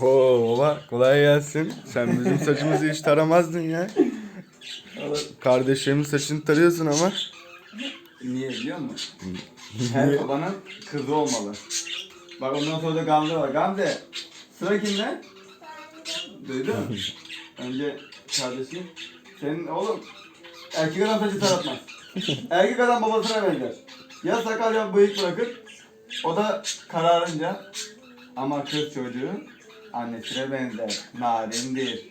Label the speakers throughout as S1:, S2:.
S1: Oo baba kolay gelsin. Sen bizim saçımızı hiç taramazdın ya. Kardeşlerimin saçını tarıyorsun ama.
S2: Niye biliyor musun? Her babanın kızı olmalı. Bak ondan sonra da Gamze var. Gamze sıra kimde? Duydun mu? Önce kardeşim. Senin oğlum erkek adam saçı taratmaz. erkek adam babasına benzer. Ya sakal ya bıyık bırakır. O da kararınca ama kız çocuğu annesine benzer. Narindir.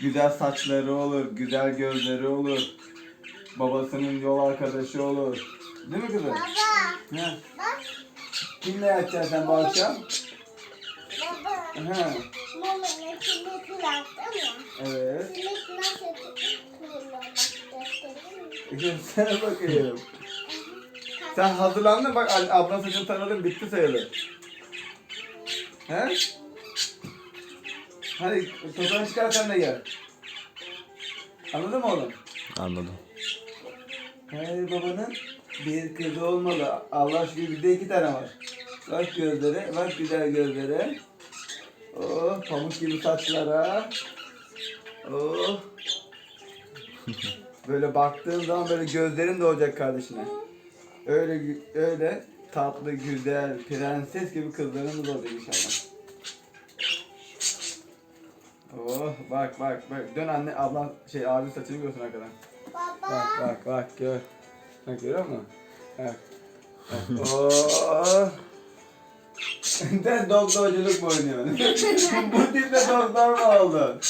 S2: Güzel saçları olur, güzel gözleri olur. Babasının yol arkadaşı olur. Değil mi kızım?
S3: Baba
S2: He.
S3: bak
S2: Kimle yatacaksın sen bu akşam?
S3: baba.
S2: He.
S3: Mama ne kilit yaptım ya.
S2: Evet.
S3: Kilit nasıl bak göstereyim
S2: bakayım. Sen hazırlandın bak ablan saçını taradın bitti sayılır. He? Hadi tozunu çıkar sen de gel. Anladın mı oğlum?
S1: Anladım.
S2: Her babanın bir kızı olmalı. Allah aşkına bizde iki tane var. Bak gözlere, bak güzel gözlere. Oh, pamuk gibi saçlara. Oh. Böyle baktığın zaman böyle gözlerin de olacak kardeşine. Öyle öyle tatlı, güzel, prenses gibi kızlarımız olacak inşallah. Oh, bak bak bak. Dön anne, ablan şey abi saçını görsün arkadan.
S3: Baba.
S2: Bak bak bak gör. Bak görüyor musun? Bak. bak. Oo. Sen doktorculuk mu oynuyorsun? Bu tipte doktor mu oldun?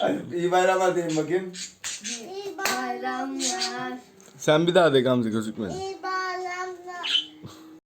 S2: Hadi iyi bayramlar diyeyim bakayım.
S3: İyi bayramlar.
S1: Sen bir daha de Gamze gözükmedi.
S3: İyi